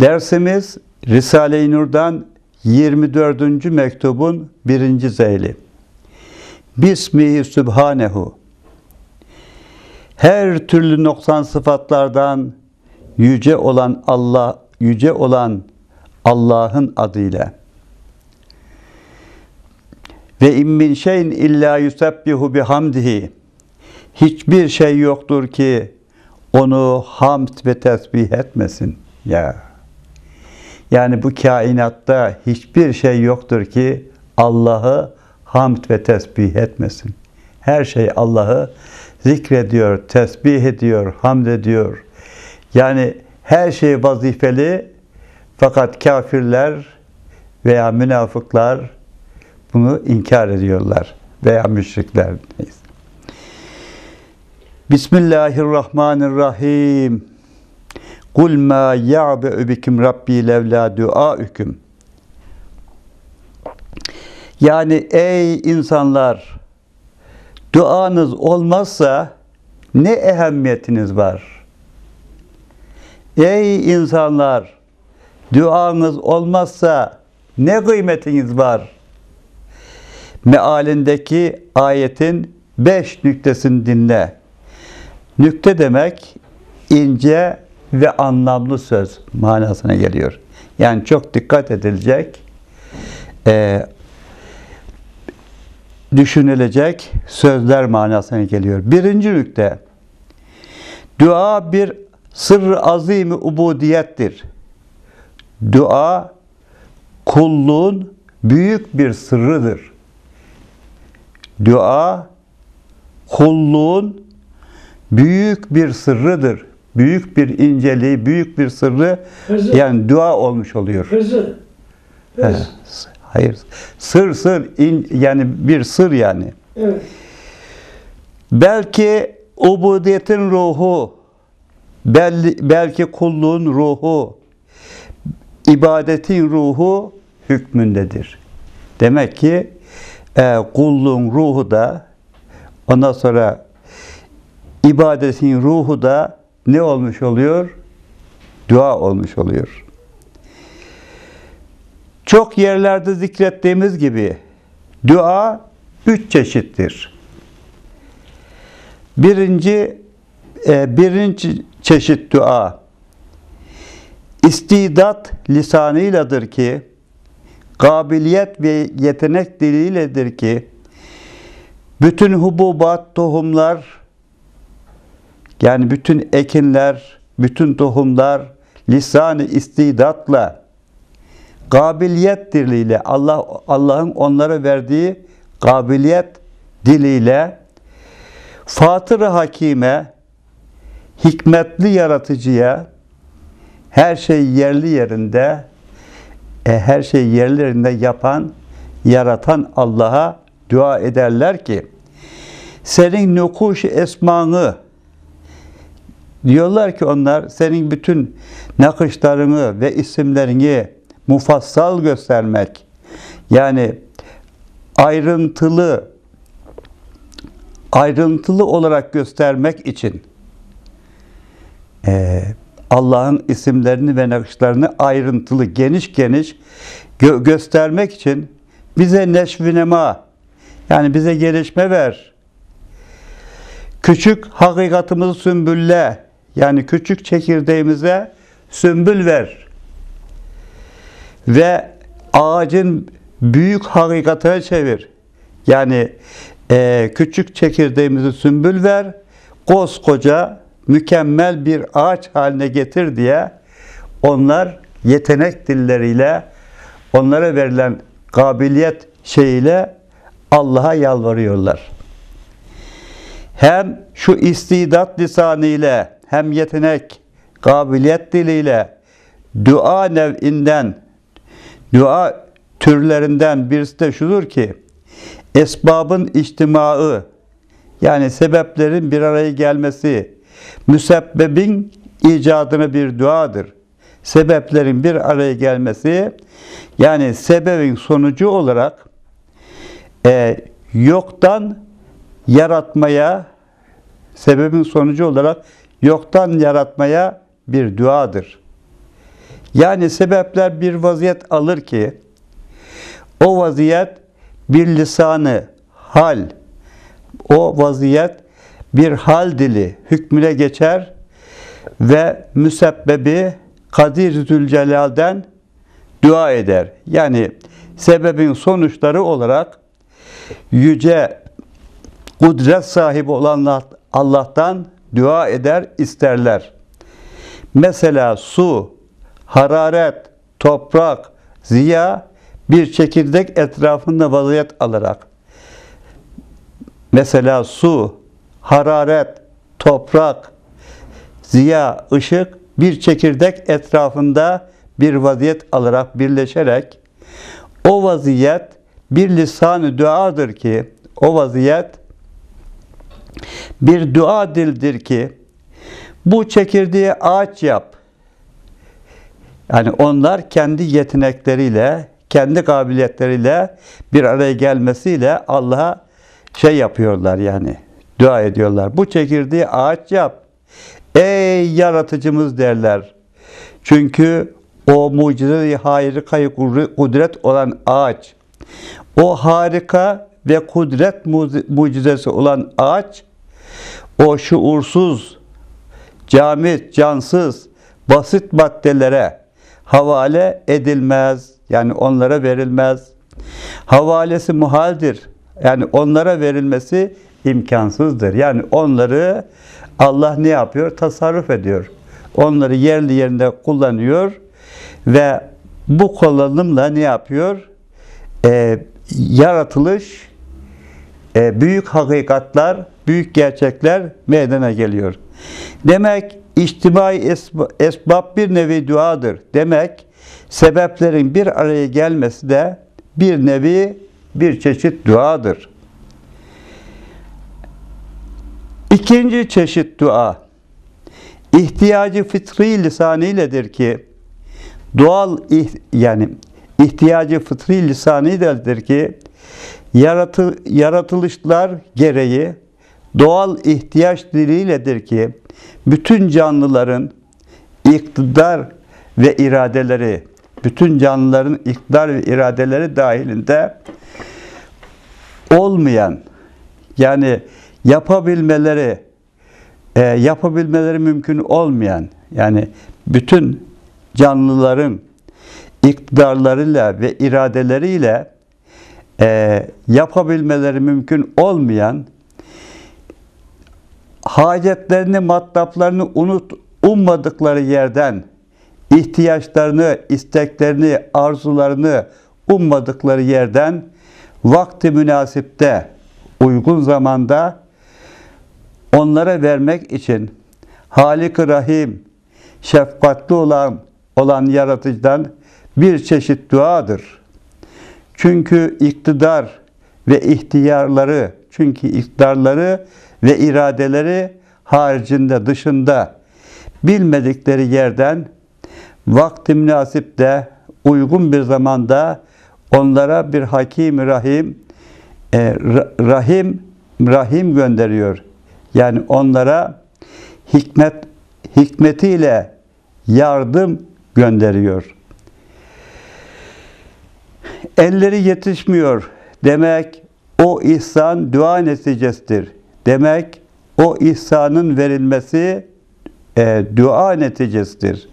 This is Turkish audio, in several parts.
Dersimiz Risale-i Nur'dan 24. mektubun birinci zeyli. Bismihi Sübhanehu. Her türlü noksan sıfatlardan yüce olan Allah, yüce olan Allah'ın adıyla. Ve in min şeyin illa yusebbihu bihamdihi. Hiçbir şey yoktur ki onu hamd ve tesbih etmesin. Ya. Yani bu kainatta hiçbir şey yoktur ki Allah'ı hamd ve tesbih etmesin. Her şey Allah'ı zikrediyor, tesbih ediyor, hamd ediyor. Yani her şey vazifeli fakat kafirler veya münafıklar bunu inkar ediyorlar veya müşrikler neyse. Bismillahirrahmanirrahim. Kul ma ya'be'u bikum rabbi levla duaüküm. Yani ey insanlar duanız olmazsa ne ehemmiyetiniz var? Ey insanlar duanız olmazsa ne kıymetiniz var? Mealindeki ayetin beş nüktesini dinle. Nükte demek ince ve anlamlı söz manasına geliyor. Yani çok dikkat edilecek, e, düşünülecek sözler manasına geliyor. Birinci nükte, dua bir sırrı azimi ubudiyettir. Dua kulluğun büyük bir sırrıdır. Dua kulluğun büyük bir sırrıdır. Büyük bir inceliği, büyük bir sırrı Hızır. yani dua olmuş oluyor. Hızır. He, Hız. Hayır. Sır sır in, yani bir sır yani. Evet. Belki ubudiyetin ruhu, belli, belki kulluğun ruhu, ibadetin ruhu hükmündedir. Demek ki e, kulluğun ruhu da ondan sonra ibadetin ruhu da ne olmuş oluyor? Dua olmuş oluyor. Çok yerlerde zikrettiğimiz gibi dua üç çeşittir. Birinci e, birinci çeşit dua istidat lisanıyladır ki kabiliyet ve yetenek diliyledir ki bütün hububat, tohumlar yani bütün ekinler, bütün tohumlar lisanı istidatla kabiliyet diliyle Allah Allah'ın onlara verdiği kabiliyet diliyle Fatır-ı Hakime hikmetli yaratıcıya her şey yerli yerinde e, her şey yerli yerinde yapan yaratan Allah'a dua ederler ki senin nukuş esmanı diyorlar ki onlar senin bütün nakışlarını ve isimlerini mufassal göstermek yani ayrıntılı ayrıntılı olarak göstermek için e, Allah'ın isimlerini ve nakışlarını ayrıntılı, geniş geniş gö- göstermek için bize neşvinema yani bize gelişme ver. Küçük hakikatımızı sümbülle yani küçük çekirdeğimize sümbül ver. Ve ağacın büyük hakikatine çevir. Yani e, küçük çekirdeğimizi sümbül ver, koskoca mükemmel bir ağaç haline getir diye onlar yetenek dilleriyle onlara verilen kabiliyet şeyiyle Allah'a yalvarıyorlar. Hem şu istidat lisanı ile hem yetenek, kabiliyet diliyle dua nev'inden, dua türlerinden birisi de şudur ki esbabın içtimaı yani sebeplerin bir araya gelmesi müsebbebin icadına bir duadır. Sebeplerin bir araya gelmesi yani sebebin sonucu olarak e, yoktan yaratmaya sebebin sonucu olarak yoktan yaratmaya bir duadır. Yani sebepler bir vaziyet alır ki o vaziyet bir lisanı hal, o vaziyet bir hal dili hükmüne geçer ve müsebbebi Kadir Zülcelal'den dua eder. Yani sebebin sonuçları olarak yüce kudret sahibi olan Allah'tan dua eder, isterler. Mesela su, hararet, toprak, ziya bir çekirdek etrafında vaziyet alarak mesela su, hararet, toprak, ziya, ışık bir çekirdek etrafında bir vaziyet alarak birleşerek o vaziyet bir lisan-ı duadır ki o vaziyet bir dua dildir ki bu çekirdeği ağaç yap. Yani onlar kendi yetenekleriyle, kendi kabiliyetleriyle bir araya gelmesiyle Allah'a şey yapıyorlar yani. Dua ediyorlar. Bu çekirdeği ağaç yap. Ey yaratıcımız derler. Çünkü o mucize harika kudret olan ağaç, o harika ve kudret mucizesi olan ağaç, o şuursuz, camit, cansız, basit maddelere havale edilmez. Yani onlara verilmez. Havalesi muhaldir. Yani onlara verilmesi imkansızdır. Yani onları Allah ne yapıyor? Tasarruf ediyor. Onları yerli yerinde kullanıyor ve bu kullanımla ne yapıyor? Ee, yaratılış, e, büyük hakikatler, büyük gerçekler meydana geliyor. Demek içtimai esbab bir nevi duadır. Demek sebeplerin bir araya gelmesi de bir nevi bir çeşit duadır. İkinci çeşit dua ihtiyacı fıtri lisanıyledir ki doğal yani ihtiyacı fıtri lisanıyledir ki yaratı, yaratılışlar gereği doğal ihtiyaç diliyledir ki bütün canlıların iktidar ve iradeleri bütün canlıların iktidar ve iradeleri dahilinde olmayan yani yapabilmeleri e, yapabilmeleri mümkün olmayan yani bütün canlıların iktidarlarıyla ve iradeleriyle e, yapabilmeleri mümkün olmayan hacetlerini, matlaplarını unut, ummadıkları yerden ihtiyaçlarını, isteklerini, arzularını ummadıkları yerden vakti münasipte, uygun zamanda onlara vermek için Halik-i Rahim, şefkatli olan, olan yaratıcıdan bir çeşit duadır. Çünkü iktidar ve ihtiyarları, çünkü iktidarları ve iradeleri haricinde, dışında bilmedikleri yerden vakti münasipte uygun bir zamanda onlara bir hakim rahim e, rahim rahim gönderiyor. Yani onlara hikmet hikmetiyle yardım gönderiyor. Elleri yetişmiyor demek o ihsan dua neticesidir. Demek o ihsanın verilmesi e, dua neticesidir.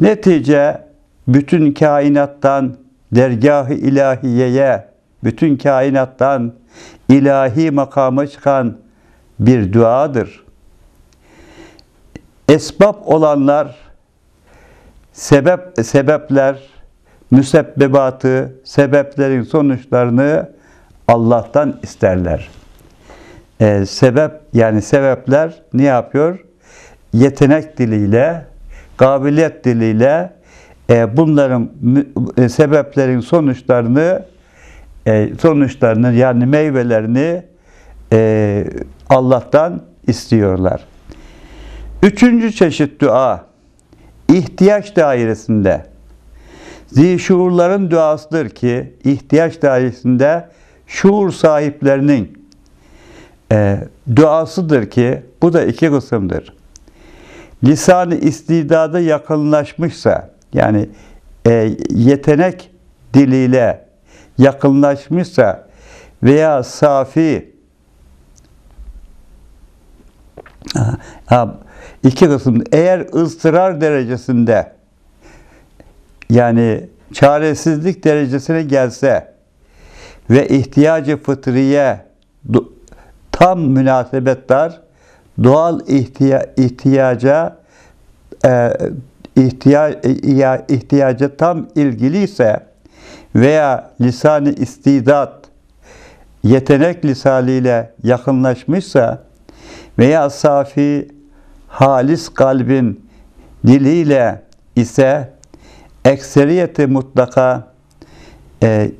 Netice bütün kainattan dergah-ı ilahiyeye, bütün kainattan ilahi makama çıkan bir duadır. Esbab olanlar, sebep sebepler, müsebbebatı, sebeplerin sonuçlarını Allah'tan isterler. Ee, sebep yani sebepler ne yapıyor? Yetenek diliyle, kabiliyet diliyle e, bunların e, sebeplerin sonuçlarını e, sonuçlarını yani meyvelerini e, Allah'tan istiyorlar. Üçüncü çeşit dua ihtiyaç dairesinde zişuurların duasıdır ki ihtiyaç dairesinde şuur sahiplerinin e, duasıdır ki bu da iki kısımdır. lisanı istidada yakınlaşmışsa yani e, yetenek diliyle yakınlaşmışsa veya safi iki kısım eğer ıstırar derecesinde yani çaresizlik derecesine gelse ve ihtiyacı fıtriye tam münasebetler doğal ihtiya- ihtiyaca e, ihtiya, ihtiya- ihtiyaca tam ilgiliyse veya lisanı istidat yetenek lisanıyla yakınlaşmışsa veya safi halis kalbin diliyle ise ekseriyeti mutlaka e,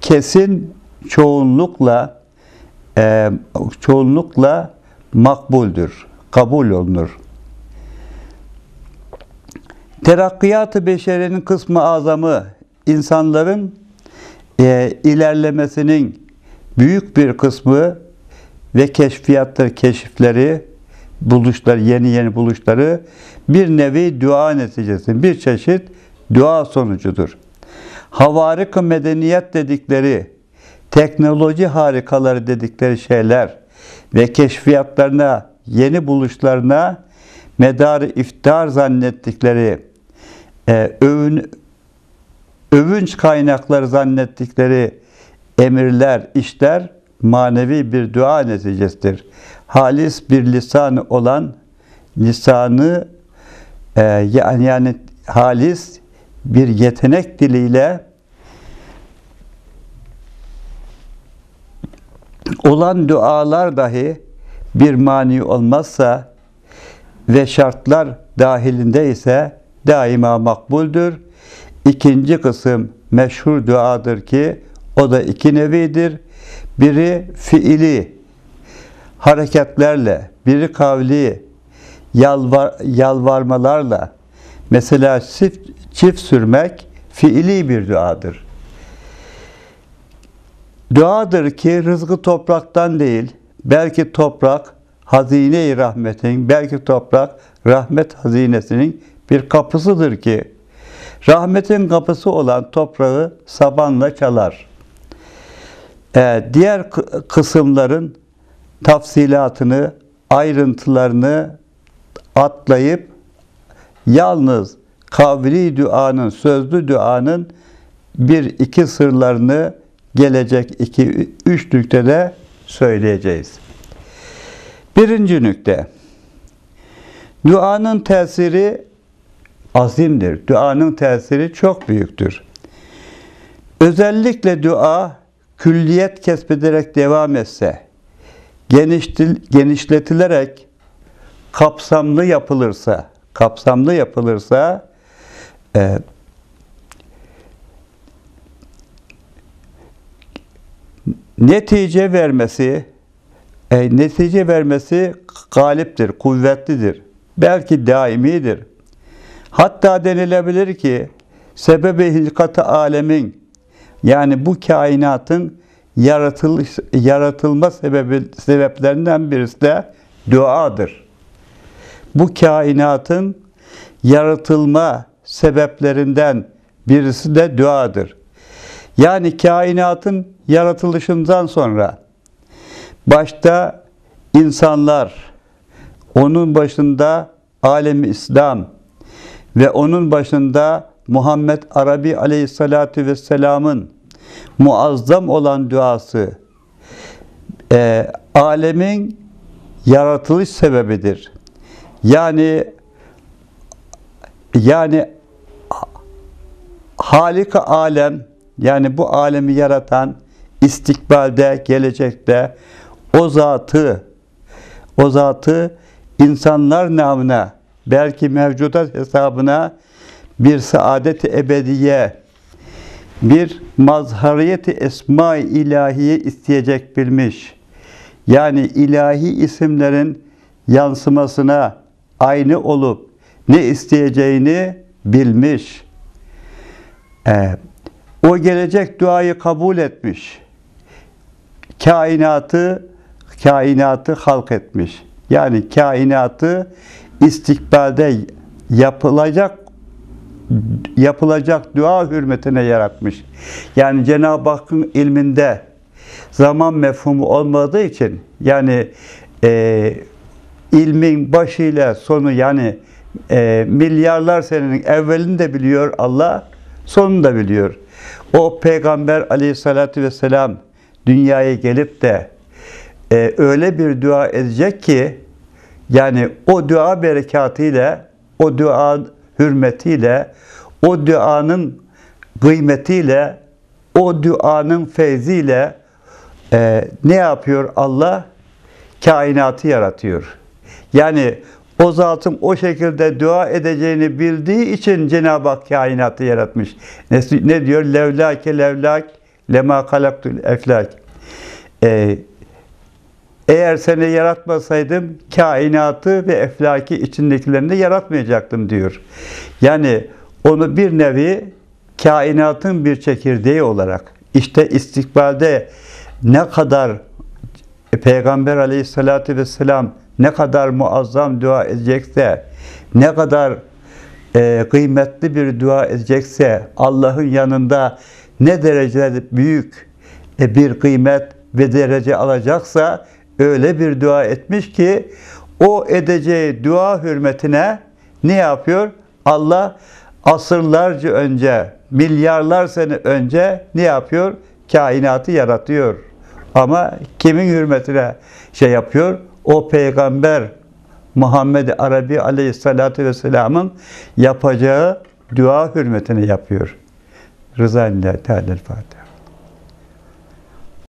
kesin çoğunlukla e, çoğunlukla makbuldür, kabul olunur. Terakkiyat-ı beşerinin kısmı azamı insanların e, ilerlemesinin büyük bir kısmı ve keşfiyatları, keşifleri, buluşlar, yeni yeni buluşları bir nevi dua neticesi, bir çeşit dua sonucudur. Havarik medeniyet dedikleri, teknoloji harikaları dedikleri şeyler ve keşfiyatlarına, yeni buluşlarına medarı iftar zannettikleri, e, övün, övünç kaynakları zannettikleri emirler, işler manevi bir dua neticesidir. Halis bir lisanı olan lisanı e, yani, yani halis bir yetenek diliyle olan dualar dahi bir mani olmazsa ve şartlar dahilinde ise daima makbuldür. İkinci kısım meşhur duadır ki o da iki nevidir. Biri fiili hareketlerle, biri kavli yalvar, yalvarmalarla mesela çift, çift sürmek fiili bir duadır. Duadır ki rızkı topraktan değil, belki toprak hazine-i rahmetin, belki toprak rahmet hazinesinin bir kapısıdır ki rahmetin kapısı olan toprağı sabanla çalar. Ee, diğer kısımların tafsilatını, ayrıntılarını atlayıp yalnız kavli duanın, sözlü duanın bir iki sırlarını gelecek iki, üç nüktede söyleyeceğiz. Birinci nükte. Duanın tesiri azimdir. Duanın tesiri çok büyüktür. Özellikle dua külliyet kesbederek devam etse, genişletilerek kapsamlı yapılırsa, kapsamlı yapılırsa e, netice vermesi e, netice vermesi galiptir, kuvvetlidir. Belki daimidir. Hatta denilebilir ki sebebi hilkatı alemin yani bu kainatın yaratılış, yaratılma sebebi, sebeplerinden birisi de duadır. Bu kainatın yaratılma sebeplerinden birisi de duadır. Yani kainatın yaratılışından sonra başta insanlar, onun başında alemi İslam ve onun başında Muhammed Arabi Aleyhisselatü Vesselam'ın muazzam olan duası e, alemin yaratılış sebebidir. Yani yani Halika alem yani bu alemi yaratan istikbalde, gelecekte o zatı o zatı insanlar namına belki mevcudat hesabına bir saadet ebediye bir mazhariyeti esma-i ilahiye isteyecek bilmiş. Yani ilahi isimlerin yansımasına aynı olup ne isteyeceğini bilmiş. Ee, o gelecek duayı kabul etmiş. Kainatı kainatı halk etmiş. Yani kainatı istikbalde yapılacak yapılacak dua hürmetine yaratmış. Yani Cenab-ı Hakk'ın ilminde zaman mefhumu olmadığı için yani e, ilmin başıyla sonu yani e, milyarlar senenin evvelini de biliyor Allah, sonunu da biliyor. O peygamber aleyhissalatü vesselam dünyaya gelip de e, öyle bir dua edecek ki yani o dua berekatıyla, o dua hürmetiyle, o duanın kıymetiyle, o duanın feyziyle e, ne yapıyor Allah? Kainatı yaratıyor. Yani o zatın o şekilde dua edeceğini bildiği için Cenab-ı Hak kainatı yaratmış. Ne, ne diyor? Levlake levlak lema halaktul eflak. Ee, eğer seni yaratmasaydım kainatı ve eflaki içindekilerini de yaratmayacaktım diyor. Yani onu bir nevi kainatın bir çekirdeği olarak işte istikbalde ne kadar Peygamber aleyhissalatü vesselam ne kadar muazzam dua edecekse, ne kadar e, kıymetli bir dua edecekse, Allah'ın yanında ne derecede büyük e, bir kıymet ve derece alacaksa, öyle bir dua etmiş ki, o edeceği dua hürmetine ne yapıyor? Allah asırlarca önce, milyarlar sene önce ne yapıyor? Kainatı yaratıyor. Ama kimin hürmetine şey yapıyor? O peygamber Muhammed Arabi Aleyhisselatü Vesselam'ın yapacağı dua hürmetine yapıyor. Rıza Teala Fatiha.